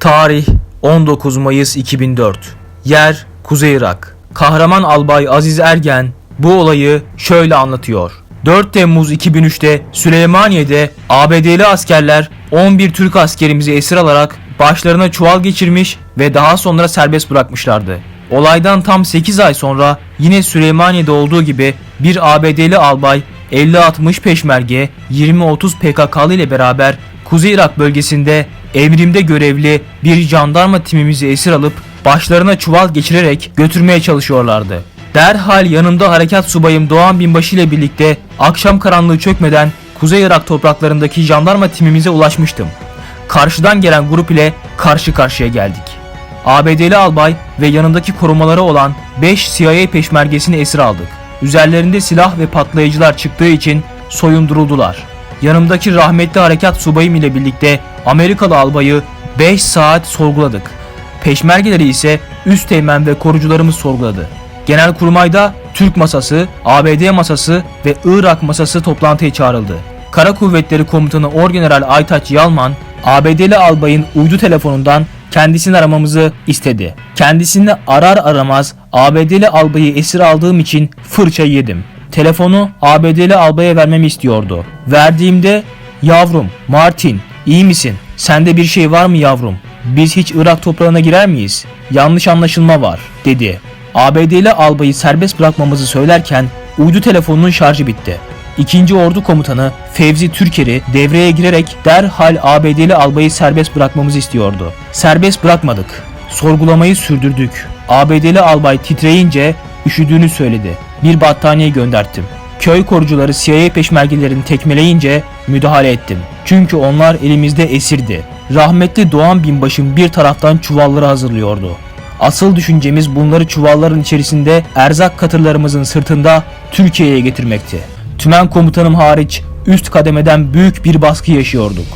Tarih 19 Mayıs 2004 Yer Kuzey Irak Kahraman Albay Aziz Ergen bu olayı şöyle anlatıyor. 4 Temmuz 2003'te Süleymaniye'de ABD'li askerler 11 Türk askerimizi esir alarak başlarına çuval geçirmiş ve daha sonra serbest bırakmışlardı. Olaydan tam 8 ay sonra yine Süleymaniye'de olduğu gibi bir ABD'li albay 50-60 peşmerge 20-30 PKK'lı ile beraber Kuzey Irak bölgesinde emrimde görevli bir jandarma timimizi esir alıp başlarına çuval geçirerek götürmeye çalışıyorlardı. Derhal yanımda harekat subayım Doğan Binbaşı ile birlikte akşam karanlığı çökmeden Kuzey Irak topraklarındaki jandarma timimize ulaşmıştım. Karşıdan gelen grup ile karşı karşıya geldik. ABD'li albay ve yanındaki korumaları olan 5 CIA peşmergesini esir aldık. Üzerlerinde silah ve patlayıcılar çıktığı için soyunduruldular. Yanımdaki rahmetli harekat subayım ile birlikte Amerikalı albayı 5 saat sorguladık. Peşmergeleri ise üst teğmen ve korucularımız sorguladı. Genelkurmay'da Türk masası, ABD masası ve Irak masası toplantıya çağrıldı. Kara Kuvvetleri Komutanı Orgeneral Aytaç Yalman, ABD'li albayın uydu telefonundan kendisini aramamızı istedi. Kendisini arar aramaz ABD'li albayı esir aldığım için fırça yedim. Telefonu ABD'li albaya vermemi istiyordu. Verdiğimde yavrum Martin iyi misin? Sende bir şey var mı yavrum? Biz hiç Irak toprağına girer miyiz? Yanlış anlaşılma var dedi. ABD'li albayı serbest bırakmamızı söylerken uydu telefonunun şarjı bitti. İkinci Ordu Komutanı Fevzi Türker'i devreye girerek derhal ABD'li albayı serbest bırakmamızı istiyordu. Serbest bırakmadık. Sorgulamayı sürdürdük. ABD'li albay titreyince üşüdüğünü söyledi. Bir battaniye gönderttim. Köy korucuları CIA peşmergelerini tekmeleyince müdahale ettim. Çünkü onlar elimizde esirdi. Rahmetli Doğan Binbaşım bir taraftan çuvalları hazırlıyordu. Asıl düşüncemiz bunları çuvalların içerisinde erzak katırlarımızın sırtında Türkiye'ye getirmekti. Tümen komutanım hariç üst kademeden büyük bir baskı yaşıyorduk.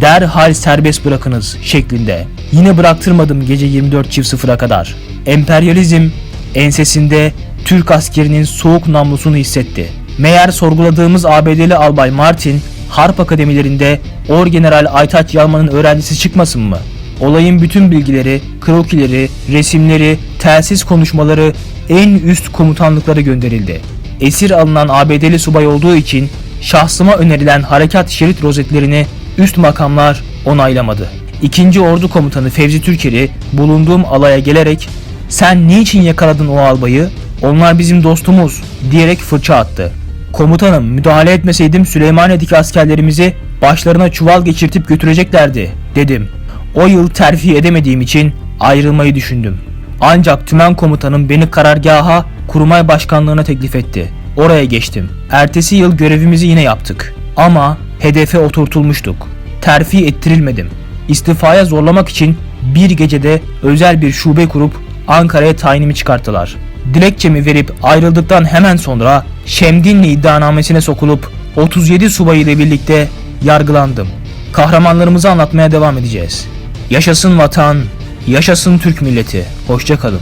Derhal serbest bırakınız şeklinde. Yine bıraktırmadım gece 24.00'a kadar. Emperyalizm ensesinde Türk askerinin soğuk namlusunu hissetti. Meğer sorguladığımız ABD'li albay Martin harp akademilerinde Orgeneral Aytaç Yalman'ın öğrencisi çıkmasın mı? Olayın bütün bilgileri, krokileri, resimleri, telsiz konuşmaları en üst komutanlıklara gönderildi. Esir alınan ABD'li subay olduğu için şahsıma önerilen harekat şerit rozetlerini üst makamlar onaylamadı. İkinci Ordu Komutanı Fevzi Türker'i bulunduğum alaya gelerek sen niçin yakaladın o albayı? Onlar bizim dostumuz diyerek fırça attı. Komutanım müdahale etmeseydim Süleymaniye'deki askerlerimizi başlarına çuval geçirtip götüreceklerdi dedim. O yıl terfi edemediğim için ayrılmayı düşündüm. Ancak tümen komutanım beni karargaha kurmay başkanlığına teklif etti. Oraya geçtim. Ertesi yıl görevimizi yine yaptık. Ama hedefe oturtulmuştuk. Terfi ettirilmedim. İstifaya zorlamak için bir gecede özel bir şube kurup Ankara'ya tayinimi çıkarttılar. Dilekçemi verip ayrıldıktan hemen sonra Şemdinli iddianamesine sokulup 37 subayı ile birlikte yargılandım. Kahramanlarımızı anlatmaya devam edeceğiz. Yaşasın vatan, yaşasın Türk milleti. Hoşçakalın.